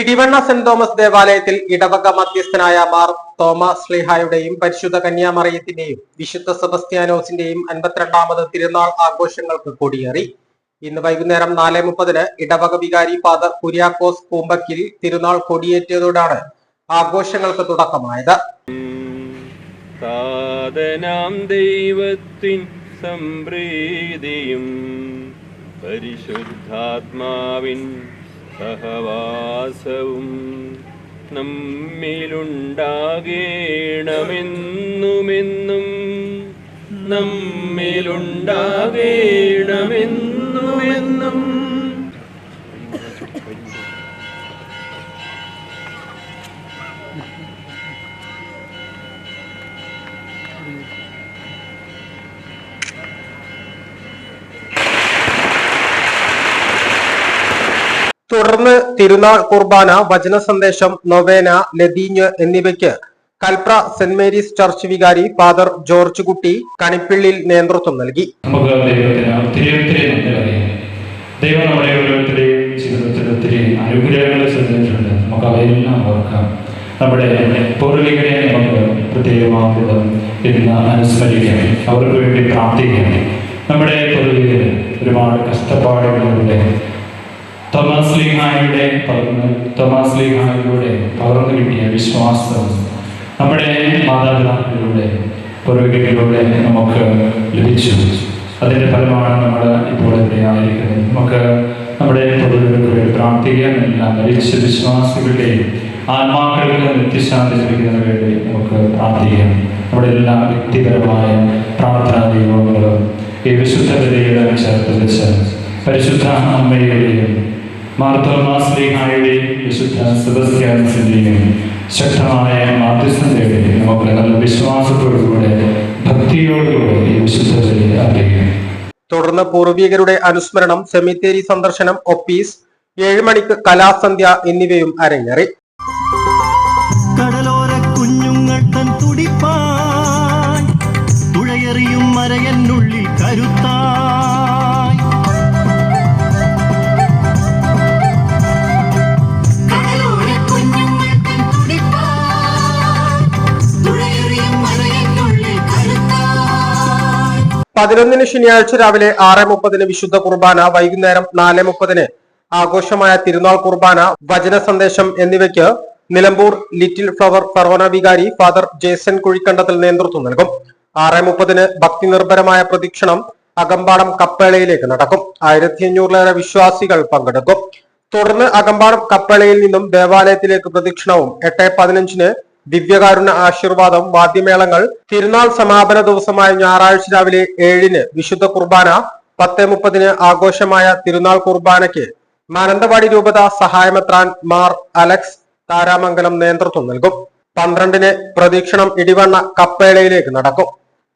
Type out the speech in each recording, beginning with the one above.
Idivanna saint Thomas ദേവാലയത്തിൽ ഇടവക മധ്യസ്ഥനായ Mar Thomas ശ്ലീഹായുടെയും പരിശുദ്ധ കന്യാമറിയത്തിന്റെയും വിശുദ്ധ സെബസ്ത്യാനോസിന്റെയും അൻപത്തിരണ്ടാമത് തിരുനാൾ ആഘോഷങ്ങൾക്ക് കൊടിയേറി. ഇന്ന് വൈകുന്നേരം നാല് മുപ്പതിന് ഇടവക വികാരി ഫാദർ കുര്യാക്കോസ് കൂമ്പക്കിൽ തിരുനാൾ കൊടിയേറ്റിയതോടാണ് ആഘോഷങ്ങൾക്ക് തുടക്കമായത്. സാധനാം ദൈവത്തിൻ സംപ്രീതിയും പരിശുദ്ധാത്മാവിൻ സഹവാസവും നമ്മിലുണ്ടാകേണമെന്നുമെന്നും നമ്മിലുണ്ടാകേണമെന്നുമെന്നും. തുടർന്ന് തിരുനാൾ കുർബാന വചന സന്ദേശം നൊവേന ലതീഞ്ഞ് എന്നിവയ്ക്ക് കൽപ്ര സെന്റ് മേരീസ് ചർച്ച് വികാരി ഫാദർ ജോർജ് കുട്ടി കണിപ്പിള്ളിൽ നേതൃത്വം നൽകി. നമ്മുടെ നമുക്ക് ഓർക്കാം. നമ്മുടെ പൂർവികരെ അനുസ്മരിക്കാം അവർക്ക് വേണ്ടി പ്രാർത്ഥിക്കാം നമ്മുടെ പൂർവികർ ഒരുപാട് കഷ്ടപ്പാടുകളിലൂടെ തോമസ് ലീഹായുടെ പകർന്ന് തോമസ് ലീഹായിലൂടെ പകർന്നു കിട്ടിയ വിശ്വാസം നമ്മുടെ മാതാപിതാക്കളിലൂടെ പൂർവികരിലൂടെ നമുക്ക് ലഭിച്ചു. അതിന്റെ ഫലമാണ് നമ്മൾ ഇപ്പോൾ ഇവിടെ ആയിരിക്കുന്നത്. നമുക്ക് നമ്മുടെ വേണ്ടി പ്രാർത്ഥിക്കാൻ മരിച്ച വിശ്വാസികളുടെയും ആത്മാക്കൾക്ക് നിത്യശാന്തി ലഭിക്കുന്നതിന് വേണ്ടി നമുക്ക് പ്രാർത്ഥിക്കാം. നമ്മുടെ എല്ലാ വ്യക്തിപരമായ പ്രാർത്ഥനാ ദൈവങ്ങളും ഈ വിശുദ്ധ ബലിയുടെ ചേർത്ത് വെച്ച് പരിശുദ്ധ അമ്മയുടെയും ശക്തമായ മാധ്യസ്ഥം വിശ്വാസത്തോടുകൂടെ ഭക്തിയോടുകൂടെ തുടർന്ന് പൂർവികരുടെ അനുസ്മരണം സെമിത്തേരി സന്ദർശനം ഒപ്പീസ് ഏഴ് മണിക്ക് കലാസന്ധ്യ എന്നിവയും അരങ്ങേറി. പതിനൊന്നിന് ശനിയാഴ്ച രാവിലെ ആറ് മുപ്പതിന് വിശുദ്ധ കുർബാന വൈകുന്നേരം നാല് മുപ്പതിന് ആഘോഷമായ തിരുനാൾ കുർബാന വചന സന്ദേശം എന്നിവയ്ക്ക് നിലമ്പൂർ ലിറ്റിൽ ഫ്ലവർ ഫർവന വികാരി ഫാദർ ജേസൻ കുഴിക്കണ്ടത്തിൽ നേതൃത്വം നൽകും. ആറ് മുപ്പതിന് ഭക്തി നിർഭരമായ പ്രദക്ഷിണം അകമ്പാടം കപ്പേളയിലേക്ക് നടക്കും. ആയിരത്തി അഞ്ഞൂറിലേറെ വിശ്വാസികൾ പങ്കെടുക്കും. തുടർന്ന് അകമ്പാടം കപ്പേളയിൽ നിന്നും ദേവാലയത്തിലേക്ക് പ്രദക്ഷിണവും എട്ട് പതിനഞ്ചിന് ദിവ്യകാരുണ്യ ആശീർവാദം വാദ്യമേളങ്ങൾ തിരുനാൾ സമാപന ദിവസമായ ഞായറാഴ്ച രാവിലെ ഏഴിന് വിശുദ്ധ കുർബാന പത്ത് മുപ്പതിന് ആഘോഷമായ തിരുനാൾ കുർബാനയ്ക്ക് മാനന്തവാടി രൂപത സഹായമെത്രാൻ മാർ അലക്സ് താരാമംഗലം നേതൃത്വം നൽകും. പന്ത്രണ്ടിന് പ്രദീക്ഷണം ഇടിവണ്ണ കപ്പേളയിലേക്ക് നടക്കും.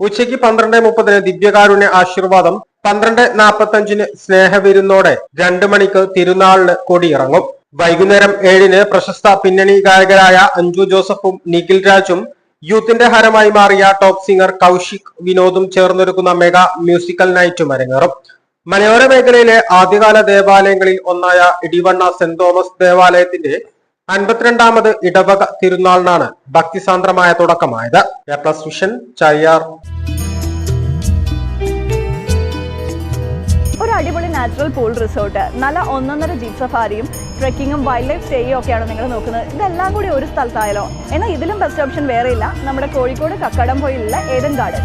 ഉച്ചയ്ക്ക് പന്ത്രണ്ട് മുപ്പതിന് ദിവ്യകാരുണ്യ ആശീർവാദം പന്ത്രണ്ട് നാൽപ്പത്തഞ്ചിന് സ്നേഹവിരുന്നോടെ രണ്ടു മണിക്ക് തിരുനാളിന് കൊടിയിറങ്ങും. വൈകുന്നേരം ഏഴിന് പ്രശസ്ത പിന്നണി ഗായകരായ അഞ്ജു ജോസഫും നിഖിൽ രാജും യൂത്തിന്റെ ഹരമായി മാറിയ ടോപ്പ് സിംഗർ കൗശിക് വിനോദും ചേർന്നൊരുക്കുന്ന മെഗാ മ്യൂസിക്കൽ നൈറ്റും അരങ്ങേറും. മലയോര മേഖലയിലെ ആദ്യകാല ദേവാലയങ്ങളിൽ ഒന്നായ ഇടിവണ്ണ സെന്റ് തോമസ് ദേവാലയത്തിന്റെ അൻപത്തിരണ്ടാമത് ഇടവക തിരുനാളിനാണ് ഭക്തിസാന്ദ്രമായ തുടക്കമായത്. എ പ്ലസ് വിഷൻ ചയ്യാർ അടിപൊളി നാച്ചുറൽ പൂൾ റിസോർട്ട് നല്ല ഒന്നൊന്നര ജീപ്പ് സഫാരിയും ട്രെക്കിങ്ങും വൈൽഡ് ലൈഫ് സ്റ്റേയും ഒക്കെയാണ് നിങ്ങൾ നോക്കുന്നത്. ഇതെല്ലാം കൂടി ഒരു സ്ഥലത്തായാലോ? എന്നാൽ ഇതിലും ബെസ്റ്റ് ഓപ്ഷൻ വേറെയില്ല നമ്മുടെ കോഴിക്കോട് കക്കടം പോയിലുള്ള ഏതൻ ഗാർഡൻ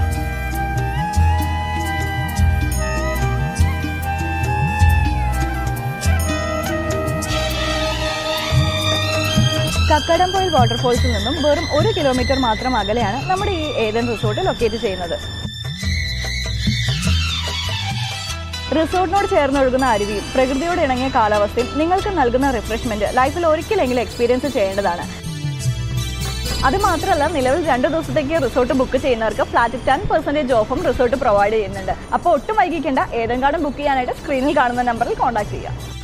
കക്കടംപൊയിൽ വാട്ടർഫോൾസിൽ നിന്നും വെറും ഒരു കിലോമീറ്റർ മാത്രം അകലെയാണ് നമ്മുടെ ഈ ഏതൻ റിസോർട്ട് ലൊക്കേറ്റ് ചെയ്യുന്നത്. റിസോർട്ടിനോട് ചേർന്ന് ഒഴുകുന്ന അരുവിയും പ്രകൃതിയോട് ഇണങ്ങിയ കാലാവസ്ഥയും നിങ്ങൾക്ക് നൽകുന്ന റിഫ്രഷ്മെന്റ് ലൈഫിൽ ഒരിക്കലെങ്കിലും എക്സ്പീരിയൻസ് ചെയ്യേണ്ടതാണ്. അത് മാത്രമല്ല നിലവിൽ രണ്ട് ദിവസത്തേക്ക് റിസോർട്ട് ബുക്ക് ചെയ്യുന്നവർക്ക് ഫ്ലാറ്റ് ടെൻ പെർസെന്റേജ് ഓഫും റിസോർട്ട് പ്രൊവൈഡ് ചെയ്യുന്നുണ്ട്. അപ്പോൾ ഒട്ടും വൈകിക്കേണ്ട ഏതെങ്കിലും ബുക്ക് ചെയ്യാനായിട്ട് സ്ക്രീനിൽ കാണുന്ന നമ്പറിൽ കോൺടാക്ട് ചെയ്യുക.